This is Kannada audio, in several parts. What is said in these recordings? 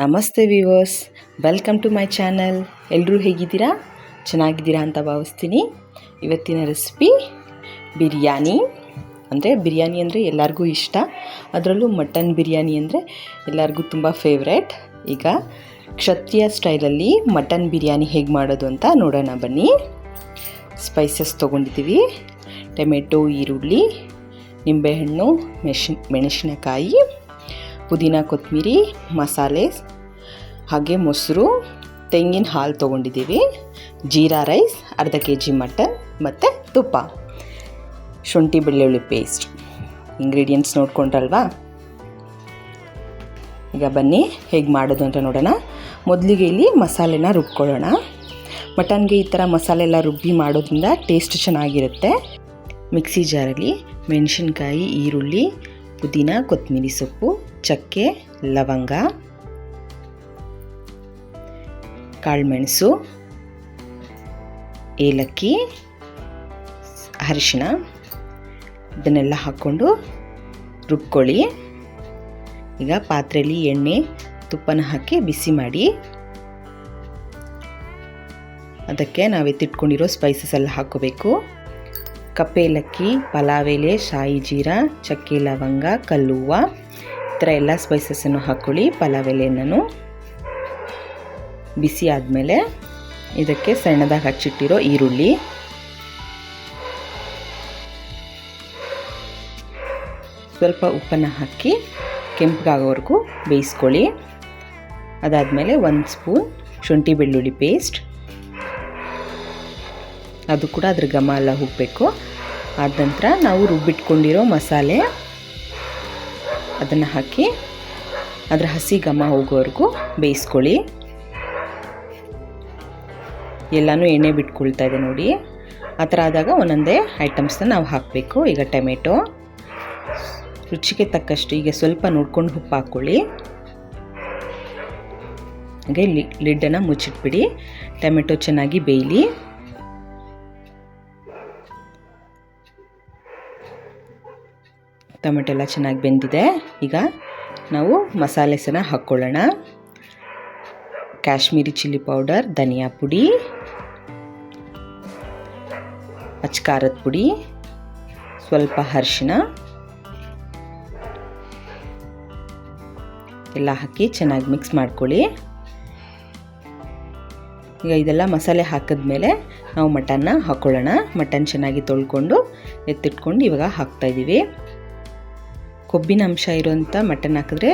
ನಮಸ್ತೆ viewers welcome to my channel ಎಲ್ಲರೂ ಹೇಗಿದ್ದೀರಾ? ಚೆನ್ನಾಗಿದ್ದೀರಾ ಅಂತ ಭಾವಿಸ್ತೀನಿ. ಇವತ್ತಿನ ರೆಸಿಪಿ ಬಿರಿಯಾನಿ. ಅಂದರೆ ಬಿರಿಯಾನಿ ಅಂದರೆ ಎಲ್ಲರಿಗೂ ಇಷ್ಟ. ಅದರಲ್ಲೂ ಮಟನ್ ಬಿರಿಯಾನಿ ಅಂದರೆ ಎಲ್ಲರಿಗೂ ತುಂಬ ಫೇವ್ರೇಟ್ ಈಗ ಕ್ಷತ್ರಿಯ ಸ್ಟೈಲಲ್ಲಿ ಮಟನ್ ಬಿರಿಯಾನಿ ಹೇಗೆ ಮಾಡೋದು ಅಂತ ನೋಡೋಣ ಬನ್ನಿ. ಸ್ಪೈಸಸ್ ತೊಗೊಂಡಿದ್ದೀವಿ. ಟೊಮೆಟೊ, ಈರುಳ್ಳಿ, ನಿಂಬೆಹಣ್ಣು ಮೆಣಸಿನ ಮೆಣಸಿನಕಾಯಿ. ಪುದೀನ ಕೊತ್ತಂಬರಿ ಮಸಾಲೆ ಹಾಗೆ ಮೊಸರು, ತೆಂಗಿನ ಹಾಲು ತೊಗೊಂಡಿದ್ದೀವಿ. ಜೀರಾ ರೈಸ್, ಅರ್ಧ ಕೆ ಜಿ ಮಟನ್ ಮತ್ತು ತುಪ್ಪ. ಶುಂಠಿ ಬೆಳ್ಳುಳ್ಳಿ ಪೇಸ್ಟ್. ಇಂಗ್ರೀಡಿಯೆಂಟ್ಸ್ ನೋಡ್ಕೊಂಡ್ರಲ್ವಾ? ಈಗ ಬನ್ನಿ, ಹೇಗೆ ಮಾಡೋದು ಅಂತ ನೋಡೋಣ. ಮೊದಲಿಗೆ ಇಲ್ಲಿ ಮಸಾಲೆನ ರುಬ್ಕೊಳ್ಳೋಣ. ಮಟನ್ಗೆ ಈ ಥರ ಮಸಾಲೆ ಎಲ್ಲ ರುಬ್ಬಿ ಮಾಡೋದ್ರಿಂದ ಟೇಸ್ಟ್ ಚೆನ್ನಾಗಿರುತ್ತೆ. ಮಿಕ್ಸಿ ಜಾರಲ್ಲಿ ಮೆಣಸಿನ್ಕಾಯಿ, ಈರುಳ್ಳಿ, ಪುದೀನ, ಕೊತ್ತಂಬರಿ ಸೊಪ್ಪು ಚಕ್ಕೆ, ಲವಂಗ, ಕಾಳುಮೆಣಸು, ಏಲಕ್ಕಿ, ಅರಿಶಿಣ, ಇದನ್ನೆಲ್ಲ ಹಾಕ್ಕೊಂಡು ರುಬ್ಕೊಳ್ಳಿ. ಈಗ ಪಾತ್ರೆಯಲ್ಲಿ ಎಣ್ಣೆ, ತುಪ್ಪನ ಹಾಕಿ ಬಿಸಿ ಮಾಡಿ. ಅದಕ್ಕೆ ನಾವು ಎತ್ತಿಟ್ಕೊಂಡಿರೋ ಸ್ಪೈಸಸ್ ಎಲ್ಲ ಹಾಕೋಬೇಕು ಕಪ್ಪೆ ಏಲಕ್ಕಿ ಪಲಾವ್ ಎಲೆ, ಶಾಯಿ ಜೀರಾ, ಚಕ್ಕೆ ಲವಂಗ, ಕಲ್ಲುವ್ವ. ಈ ಥರ ಎಲ್ಲ ಸ್ಪೈಸಸನ್ನು ಹಾಕ್ಕೊಳ್ಳಿ ಪಲಾವ್ ಎಲೆಯನ್ನು ಬಿಸಿ ಆದಮೇಲೆ ಇದಕ್ಕೆ ಸಣ್ಣದಾಗಿ ಹಚ್ಚಿಟ್ಟಿರೋ ಈರುಳ್ಳಿ. ಸ್ವಲ್ಪ ಉಪ್ಪನ್ನು ಹಾಕಿ ಕೆಂಪಗಾಗೋವರೆಗೂ ಬೇಯಿಸ್ಕೊಳ್ಳಿ. ಅದಾದಮೇಲೆ ಒಂದು ಸ್ಪೂನ್ ಶುಂಠಿ ಬೆಳ್ಳುಳ್ಳಿ ಪೇಸ್ಟ್ ಅದು ಕೂಡ ಅದ್ರ ಘಮ ಎಲ್ಲ ಹೋಗಬೇಕು ಆದ ನಂತರ ನಾವು ರುಬ್ಬಿಟ್ಕೊಂಡಿರೋ ಮಸಾಲೆ ಅದನ್ನು ಹಾಕಿ ಅದರ ಹಸಿ ಘಮ ಹೋಗೋವರೆಗೂ ಬೇಯಿಸ್ಕೊಳ್ಳಿ. ಎಲ್ಲನೂ ಎಣ್ಣೆ ಬಿಟ್ಕೊಳ್ತಾ ಇದೆ ನೋಡಿ. ಆ ಥರ ಆದಾಗ ಒಂದೊಂದೇ ಐಟಮ್ಸ್ನ ನಾವು ಹಾಕಬೇಕು. ಈಗ ಟೊಮೆಟೊ. ರುಚಿಗೆ ತಕ್ಕಷ್ಟು ಈಗ ಸ್ವಲ್ಪ ನೋಡ್ಕೊಂಡು ಉಪ್ಪು ಹಾಕ್ಕೊಳ್ಳಿ. ಹಾಗೆ ಲಿಡ್ಡನ್ನು ಮುಚ್ಚಿಟ್ಬಿಡಿ. ಟೊಮೆಟೊ ಚೆನ್ನಾಗಿ ಬೇಯಲಿ. ಟೊಮೆಟೊ ಎಲ್ಲ ಚೆನ್ನಾಗಿ ಬೆಂದಿದೆ. ಈಗ ನಾವು ಮಸಾಲೆಸನ ಹಾಕ್ಕೊಳ್ಳೋಣ. ಕಾಶ್ಮೀರಿ ಚಿಲ್ಲಿ ಪೌಡರ್, ಧನಿಯಾ ಪುಡಿ, ಅಚ್ಕಾರದ ಪುಡಿ, ಸ್ವಲ್ಪ ಅರಿಶಿನ ಎಲ್ಲ ಹಾಕಿ ಚೆನ್ನಾಗಿ ಮಿಕ್ಸ್ ಮಾಡ್ಕೊಳ್ಳಿ. ಈಗ ಇದೆಲ್ಲ ಮಸಾಲೆ ಹಾಕಿದ್ಮೇಲೆ ನಾವು ಮಟನ್ನ ಹಾಕ್ಕೊಳ್ಳೋಣ. ಮಟನ್ ಚೆನ್ನಾಗಿ ತೊಳ್ಕೊಂಡು, ಎತ್ತಿಟ್ಕೊಂಡು ಇವಾಗ ಹಾಕ್ತಾಯಿದ್ದೀವಿ ಕೊಬ್ಬಿನ ಅಂಶ ಇರುವಂಥ ಮಟನ್ ಹಾಕಿದ್ರೆ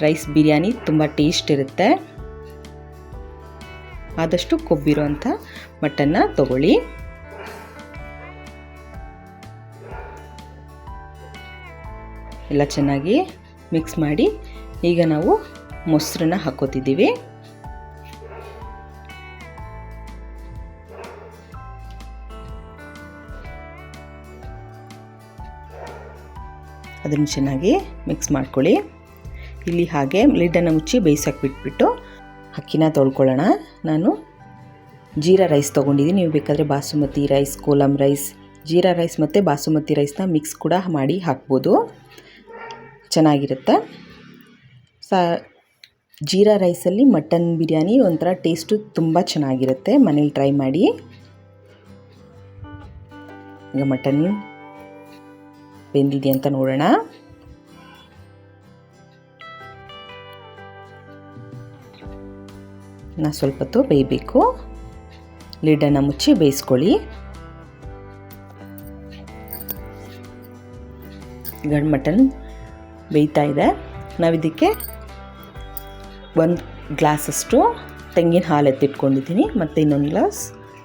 ರೈಸ್ ಬಿರಿಯಾನಿ ತುಂಬ ಟೇಸ್ಟ್ ಇರುತ್ತೆ. ಆದಷ್ಟು ಕೊಬ್ಬಿರೋಂಥ ಮಟನ್ನ ತಗೊಳ್ಳಿ. ಎಲ್ಲ ಚೆನ್ನಾಗಿ ಮಿಕ್ಸ್ ಮಾಡಿ ಈಗ ನಾವು ಮೊಸರನ್ನ ಹಾಕೋತಿದ್ದೀವಿ ಅದನ್ನು ಚೆನ್ನಾಗಿ ಮಿಕ್ಸ್ ಮಾಡ್ಕೊಳ್ಳಿ. ಇಲ್ಲಿ ಹಾಗೆ ಲಿಡ್ಡನ್ನು ಮುಚ್ಚಿ ಬೇಯಿಸೋಕೆ ಬಿಟ್ಬಿಟ್ಟು ಅಕ್ಕಿನ ತೊಳ್ಕೊಳ್ಳೋಣ. ನಾನು ಜೀರಾ ರೈಸ್ ತೊಗೊಂಡಿದ್ದೀನಿ. ನೀವು ಬೇಕಾದರೆ basmati rice Kolam rice jeera rice ಮತ್ತು ಬಾಸುಮತಿ ರೈಸ್ನ ಮಿಕ್ಸ್ ಕೂಡ ಮಾಡಿ ಹಾಕ್ಬೋದು. ಚೆನ್ನಾಗಿರುತ್ತೆ. ಸಾ, ಜೀರಾ ರೈಸಲ್ಲಿ ಮಟನ್ ಬಿರಿಯಾನಿ ಒಂಥರ ಟೇಸ್ಟು ತುಂಬ ಚೆನ್ನಾಗಿರುತ್ತೆ. ಮನೇಲಿ ಟ್ರೈ ಮಾಡಿ. ಈಗ ಮಟನ್ ಬೆಂದಿದೆ ಅಂತ ನೋಡೋಣ. ನಾ ಸ್ವಲ್ಪ ಹೊತ್ತು ಬೇಯಬೇಕು. ಲಿಡ್ಡನ್ನು ಮುಚ್ಚಿ ಬೇಯಿಸ್ಕೊಳ್ಳಿ. ಗಂಡು ಮಟನ್ ಬೇಯ್ತಾ ಇದೆ. ನಾವಿದಕ್ಕೆ ಒಂದು ಗ್ಲಾಸಷ್ಟು ತೆಂಗಿನ ಹಾಲು ಎತ್ತಿಟ್ಕೊಂಡಿದ್ದೀನಿ. ಮತ್ತು ಇನ್ನೊಂದು ಗ್ಲಾಸ್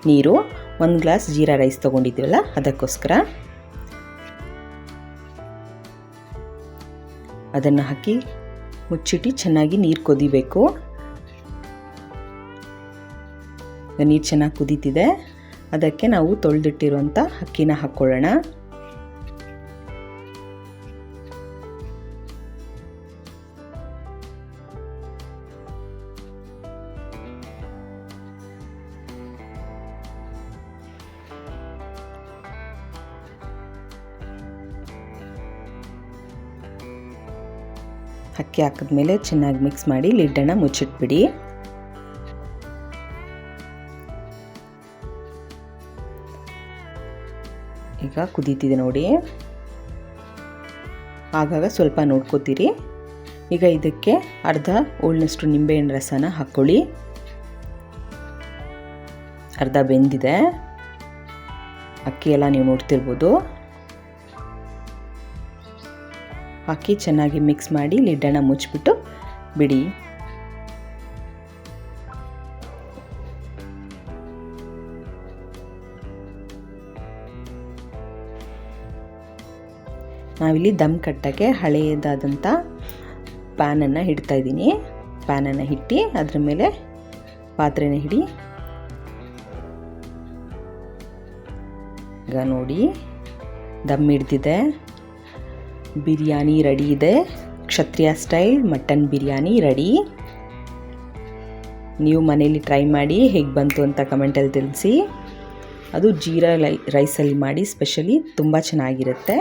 ನೀರು, ಒಂದು ಗ್ಲಾಸ್ ಜೀರಾ ರೈಸ್ ತೊಗೊಂಡಿದ್ದೀವಲ್ಲ, ಅದಕ್ಕೋಸ್ಕರ. ಅದನ್ನು ಹಾಕಿ ಮುಚ್ಚಿಟ್ಟು ಚೆನ್ನಾಗಿ ನೀರು ಕುದಿಬೇಕು. ನೀರು ಚೆನ್ನಾಗಿ ಕುದೀತಿದೆ. ಅದಕ್ಕೆ ನಾವು ತೊಳೆದಿಟ್ಟಿರುವಂಥ ಅಕ್ಕಿನ ಹಾಕ್ಕೊಳ್ಳೋಣ ಅಕ್ಕಿ ಹಾಕಿದ್ಮೇಲೆ ಚೆನ್ನಾಗಿ ಮಿಕ್ಸ್ ಮಾಡಿ ಲಿಡ್ಡನ್ನು ಮುಚ್ಚಿಟ್ಬಿಡಿ. ಈಗ ಕುದೀತಿದೆ ನೋಡಿ. ಆಗಾಗ ಸ್ವಲ್ಪ ನೋಡ್ಕೋತೀರಿ. ಈಗ ಇದಕ್ಕೆ ಅರ್ಧ ಓಲ್ನಷ್ಟು ನಿಂಬೆಹಣ್ಣು ರಸನ ಹಾಕ್ಕೊಳ್ಳಿ. ಅರ್ಧ ಬೆಂದಿದೆ. ಅಕ್ಕಿ ಎಲ್ಲ ನೀವು ನೋಡ್ತಿರ್ಬೋದು. ಹಾಕಿ ಚೆನ್ನಾಗಿ ಮಿಕ್ಸ್ ಮಾಡಿ ಲಿಡ್ಡನ್ನು ಮುಚ್ಚಿಬಿಟ್ಟು ಬಿಡಿ. ನಾವಿಲ್ಲಿ ದಮ್ ಕಟ್ಟಕ್ಕೆ ಹಳೆಯದಾದಂಥ ಪ್ಯಾನನ್ನು ಹಿಡ್ತಾ ಇದ್ದೀನಿ. ಪ್ಯಾನನ್ನು ಇಟ್ಟು ಅದ್ರ ಮೇಲೆ ಪಾತ್ರೆನ ಹಿಡಿ. ಈಗ ನೋಡಿ, ದಮ್ ಹಿಡ್ದಿದೆ. ಬಿರಿಯಾನಿ ರೆಡಿ ಇದೆ. Kshatriya style, mutton biryani ready. ನೀವು ಮನೇಲಿ ಟ್ರೈ ಮಾಡಿ, ಹೇಗೆ ಬಂತು ಅಂತ ಕಮೆಂಟಲ್ಲಿ ತಿಳಿಸಿ. ಅದು ಜೀರಾ ಲೈ ರೈಸಲ್ಲಿ ಮಾಡಿ ಸ್ಪೆಷಲಿ ತುಂಬ ಚೆನ್ನಾಗಿರುತ್ತೆ.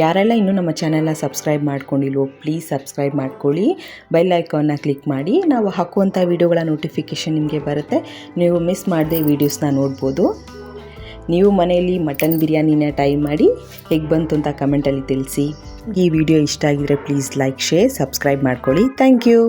ಯಾರೆಲ್ಲ ಇನ್ನೂ ನಮ್ಮ ಚಾನೆಲ್ನ ಸಬ್ಸ್ಕ್ರೈಬ್ ಮಾಡ್ಕೊಂಡಿಲ್ವೋ ಪ್ಲೀಸ್ ಸಬ್ಸ್ಕ್ರೈಬ್ ಮಾಡ್ಕೊಳ್ಳಿ. ಬೆಲ್ ಐಕಾನ್ನ ಕ್ಲಿಕ್ ಮಾಡಿ. ನಾವು ಹಾಕುವಂಥ ವೀಡಿಯೋಗಳ ನೋಟಿಫಿಕೇಷನ್ ನಿಮಗೆ ಬರುತ್ತೆ. ನೀವು ಮಿಸ್ ಮಾಡದೆ ವೀಡಿಯೋಸ್ನ ನೋಡ್ಬೋದು. ನೀವು ಮನೆಯಲ್ಲಿ ಮಟನ್ ಬಿರಿಯಾನಿನ ಟ್ರೈ ಮಾಡಿ ಹೇಗೆ ಬಂತು ಅಂತ ಕಮೆಂಟಲ್ಲಿ ತಿಳಿಸಿ. ಈ ವಿಡಿಯೋ ಇಷ್ಟ ಆಗಿದ್ರೆ ಪ್ಲೀಸ್ ಲೈಕ್ ಶೇರ್ ಸಬ್ಸ್ಕ್ರೈಬ್ ಮಾಡ್ಕೊಳ್ಳಿ. Thank you